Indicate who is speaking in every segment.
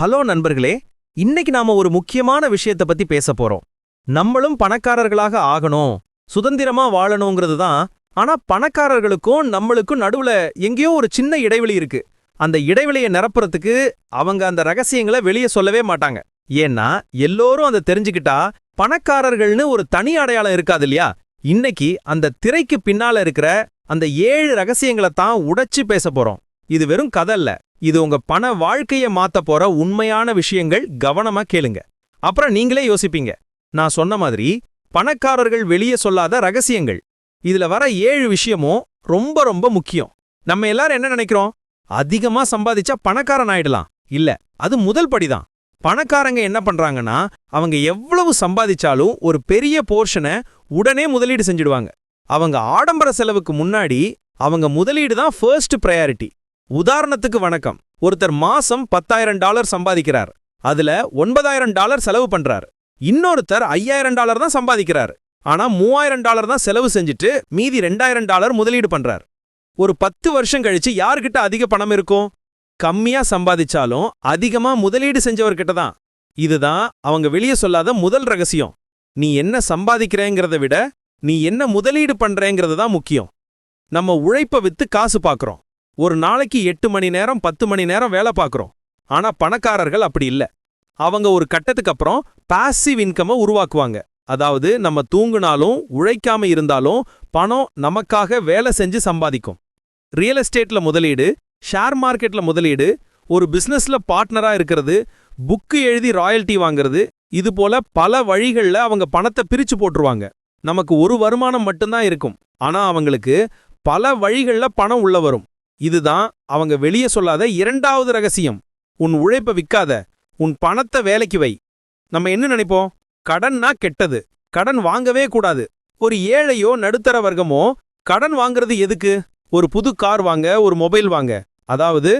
Speaker 1: Hello நண்பர்களே இன்னைக்கு நாம ஒரு முக்கியமான விஷயத்த பத்தி பேச போறோம். நம்மளும் பணக்காரர்களாக ஆகணும் சுதந்திரமா வாழணுங்கிறது தான். ஆனா பணக்காரர்களுக்கும் நம்மளுக்கும் நடுவுல எங்கேயோ ஒரு சின்ன இடைவெளி இருக்கு. அந்த இடைவெளியை நிரப்புறதுக்கு அவங்க அந்த ரகசியங்களை வெளியே சொல்லவே மாட்டாங்க. ஏன்னா எல்லோரும் அதை தெரிஞ்சுக்கிட்டா பணக்காரர்கள்னு ஒரு தனி அடையாளம் இருக்காது இல்லையா? இன்னைக்கு அந்த திரைக்கு பின்னால இருக்கிற அந்த ஏழு ரகசியங்களை தான் உடைச்சு பேச போறோம். இது வெறும் கதல்ல. இது உங்க பண வாழ்க்கைய மாத்த போற உண்மையான விஷயங்கள் கவனமா கேளுங்க. அப்புறம் நீங்களே யோசிப்பீங்க. நான் சொன்ன மாதிரி பணக்காரர்கள் வெளியே சொல்லாத ரகசியங்கள். இதுல வர ஏழு விஷயமும் ரொம்ப ரொம்ப முக்கியம். நம்ம எல்லாரும் என்ன நினைக்கிறோம்? அதிகமா சம்பாதிச்சா பணக்காரன் ஆயிடலாம். இல்ல அது முதல் படிதான். பணக்காரங்க என்ன பண்றாங்கன்னா அவங்க எவ்வளவு சம்பாதிச்சாலும் ஒரு பெரிய போர்ஷனை உடனே முதலீடு செஞ்சிடுவாங்க. அவங்க ஆடம்பர செலவுக்கு முன்னாடி அவங்க முதலீடு தான் ஃபர்ஸ்ட் ப்ரையாரிட்டி உதாரணத்துக்கு வணக்கம். ஒருத்தர் மாசம் பத்தாயிரம் டாலர் சம்பாதிக்கிறார். அதுல ஒன்பதாயிரம் டாலர் செலவு பண்றார். இன்னொருத்தர் ஐயாயிரம் டாலர் தான் சம்பாதிக்கிறார். ஆனா மூவாயிரம் டாலர் தான் செலவு செஞ்சுட்டு மீதி ரெண்டாயிரம் டாலர் முதலீடு பண்றார். ஒரு பத்து வருஷம் கழிச்சு யார்கிட்ட அதிக பணம் இருக்கும்? கம்மியா சம்பாதிச்சாலும் அதிகமா முதலீடு செஞ்சவர்கிட்ட தான். இதுதான் அவங்க வெளியே சொல்லாத முதல் ரகசியம். நீ என்ன சம்பாதிக்கிறேங்கிறத விட நீ என்ன முதலீடு பண்றேங்கிறது தான் முக்கியம். நம்ம உழைப்ப வித்து காசு பார்க்குறோம் ஒரு நாளைக்கு எட்டு மணி நேரம் பத்து மணி நேரம் வேலை பார்க்குறோம். ஆனா பணக்காரர்கள் அப்படி இல்ல. அவங்க ஒரு கட்டத்துக்கு அப்புறம் பாசிவ் இன்கம உருவாக்குவாங்க. அதாவது நம்ம தூங்குனாலும் உழைக்காம இருந்தாலும் பணம் நமக்காக வேலை செஞ்சு சம்பாதிக்கும். ரியல் எஸ்டேட்ல முதலீடு ஷேர் மார்க்கெட்ல முதலீடு ஒரு பிசினஸ்ல பார்ட்னரா இருக்கிறது புக்கு எழுதி ராயல்ட்டி வாங்குறது இது போல பல வழிகள்ல அவங்க பணத்தை பிரிச்சு போட்டுருவாங்க. நமக்கு ஒரு வருமானம் மட்டும்தான் இருக்கும். ஆனா அவங்களுக்கு பல வழிகள்ல பணம் உள்ள வரும். இதுதான் அவங்க வெளியே சொல்லாத இரண்டாவது ரகசியம். உன் உழைப்ப விக்காத உன் பணத்தை வேலைக்கு வை. நம்ம என்ன நினைப்போம்? கடன்னா கெட்டது. கடன் வாங்கவே கூடாது. ஒரு ஏழையோ நடுத்தர வர்க்கமோ கடன் வாங்குறது எதுக்கு? ஒரு புது கார் வாங்க ஒரு மொபைல் வாங்க. அதாவது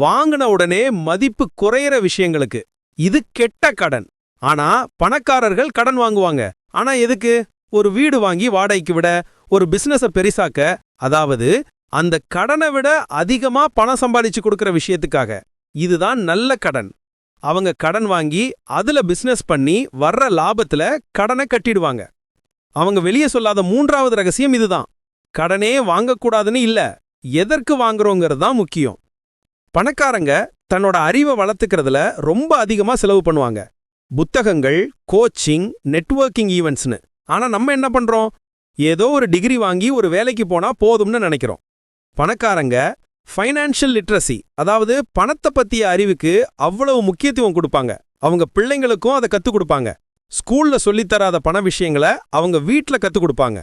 Speaker 1: வாங்கின உடனே மதிப்பு குறையிற விஷயங்களுக்கு. இது கெட்ட கடன். ஆனா பணக்காரர்கள் கடன் வாங்குவாங்க. ஆனா எதுக்கு? ஒரு வீடு வாங்கி வாடகைக்கு விட ஒரு பிசினஸ பெரிசாக்க அதாவது அந்த கடனை விட அதிகமா பணம் சம்பாதிச்சு கொடுக்கற விஷயத்துக்காக. இதுதான் நல்ல கடன். அவங்க கடன் வாங்கி அதுல பிசினஸ் பண்ணி வர்ற லாபத்துல கடனை கட்டிடுவாங்க. அவங்க வெளியே சொல்லாத மூன்றாவது ரகசியம் இதுதான். கடனே வாங்கக்கூடாதுன்னு இல்ல எதற்கு வாங்குறோங்கிறது தான் முக்கியம். பணக்காரங்க தன்னோட அறிவை வளர்த்துக்கிறதுல ரொம்ப அதிகமா செலவு பண்ணுவாங்க. புத்தகங்கள் கோச்சிங் நெட்வொர்க்கிங் ஈவெண்ட்ஸ்னு ஆனா நம்ம என்ன பண்றோம்? ஏதோ ஒரு டிகிரி வாங்கி ஒரு வேலைக்கு போனா போதும்னு நினைக்கிறோம். பணக்காரங்க ஃபைனான்ஷியல் லிட்ரஸி அதாவது பணத்தை பத்திய அறிவுக்கு அவ்வளவு முக்கியத்துவம் கொடுப்பாங்க. அவங்க பிள்ளைங்களுக்கும் அதை கத்துக் கொடுப்பாங்க. ஸ்கூல்ல சொல்லித்தராத பண விஷயங்களை அவங்க வீட்டில் கத்துக் கொடுப்பாங்க.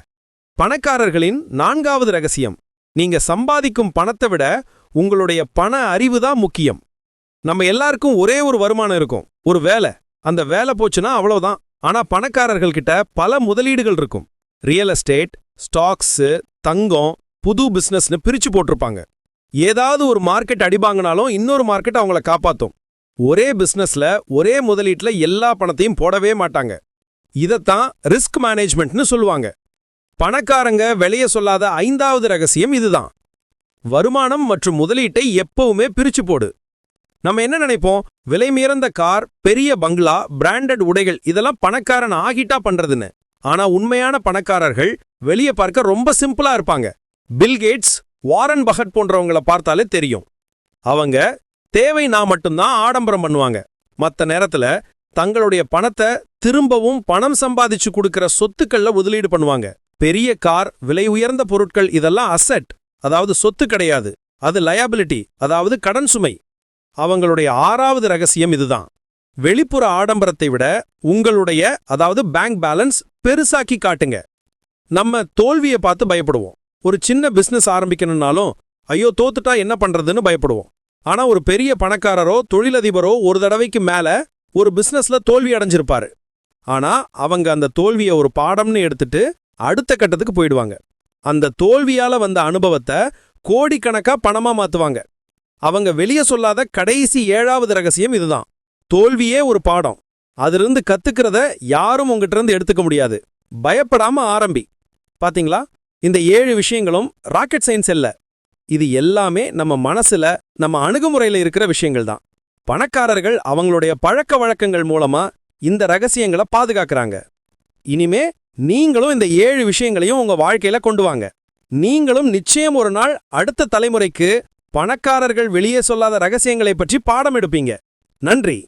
Speaker 1: பணக்காரர்களின் நான்காவது ரகசியம் நீங்க சம்பாதிக்கும் பணத்தை விட உங்களுடைய பண அறிவு தான் முக்கியம். நம்ம எல்லாருக்கும் ஒரே ஒரு வருமானம் இருக்கும் ஒரு வேலை. அந்த வேலை போச்சுன்னா அவ்வளவுதான். ஆனா பணக்காரர்கள் கிட்ட பல முதலீடுகள் இருக்கும். ரியல் எஸ்டேட் ஸ்டாக்ஸ் தங்கம் புது பிசினஸ்னு பிரிச்சு போட்டிருப்பாங்க. ஏதாவது ஒரு மார்க்கெட் அடிபாங்கினாலும் இன்னொரு மார்க்கெட் அவங்கள காப்பாத்தும். ஒரே பிசினஸ்ல ஒரே முதலீட்டில் எல்லா பணத்தையும் போடவே மாட்டாங்க. இதத்தான் ரிஸ்க் மேனேஜ்மெண்ட்னு சொல்லுவாங்க. பணக்காரங்க வெளிய சொல்லாத ஐந்தாவது ரகசியம் இதுதான். வருமானம் மற்றும் முதலீட்டை எப்பவுமே பிரிச்சு போடு. நம்ம என்ன நினைப்போம்? விலை மீறந்த கார் பெரிய பங்களா பிராண்டட் உடைகள் இதெல்லாம் பணக்காரன் ஆகிட்டா பண்றதுன்னு. ஆனா உண்மையான பணக்காரர்கள் வெளிய பார்க்க ரொம்ப சிம்பிளா இருப்பாங்க. பில்கேட்ஸ் வாரன் பகட் போன்றவங்கள பார்த்தாலே தெரியும். அவங்க தேவை நான் மட்டும்தான் ஆடம்பரம் பண்ணுவாங்க. மத்த நேரத்துல தங்களுடைய பணத்தை திரும்பவும் பணம் சம்பாதிச்சு கொடுக்கிற சொத்துக்கள்ல முதலீடு பண்ணுவாங்க. பெரிய கார் விலை உயர்ந்த பொருட்கள் இதெல்லாம் அசெட் அதாவது சொத்து கிடையாது. அது லயபிலிட்டி அதாவது கடன் சுமை. அவங்களுடைய ஆறாவது ரகசியம் இதுதான். வெளிப்புற ஆடம்பரத்தை விட உங்களுடைய அதாவது பேங்க் பேலன்ஸ் பெருசாக்கி காட்டுங்க. நம்ம தோல்வியை பார்த்து பயப்படுவோம். ஒரு சின்ன பிசினஸ் ஆரம்பிக்கணும்னாலும் ஐயோ தோத்துட்டா என்ன பண்றதுன்னு பயப்படுவோம். ஆனா ஒரு பெரிய பணக்காரரோ தொழிலதிபரோ ஒரு தடவைக்கு மேல ஒரு பிசினஸ்ல தோல்வி அடைஞ்சிருப்பாரு. ஆனா அவங்க அந்த தோல்வியை ஒரு பாடம்னு எடுத்துட்டு அடுத்த கட்டத்துக்கு போயிடுவாங்க. அந்த தோல்வியால வந்த அனுபவத்தை கோடிக்கணக்கா பணமா மாத்துவாங்க. அவங்க வெளியே சொல்லாத கடைசி ஏழாவது ரகசியம் இதுதான். தோல்வியே ஒரு பாடம். அதிலிருந்து கத்துக்கிறத யாரும் உங்ககிட்ட இருந்து எடுத்துக்க முடியாது. பயப்படாம ஆரம்பி. பாத்தீங்களா? இந்த ஏழு விஷயங்களும் ராக்கெட் சயின்ஸ் இல்ல. இது எல்லாமே நம்ம மனசுல நம்ம அணுகுமுறையில இருக்கிற விஷயங்கள் தான்.
Speaker 2: பணக்காரர்கள் அவங்களுடைய பழக்க வழக்கங்கள் மூலமா இந்த ரகசியங்களை பாதுகாக்கறாங்க. இனிமே நீங்களும் இந்த ஏழு விஷயங்களையும் உங்க வாழ்க்கையில கொண்டு வாங்க. நீங்களும் நிச்சயம் ஒரு நாள் அடுத்த தலைமுறைக்கு பணக்காரர்கள் வெளியே சொல்லாத ரகசியங்களை பற்றி பாடம் எடுப்பீங்க. நன்றி!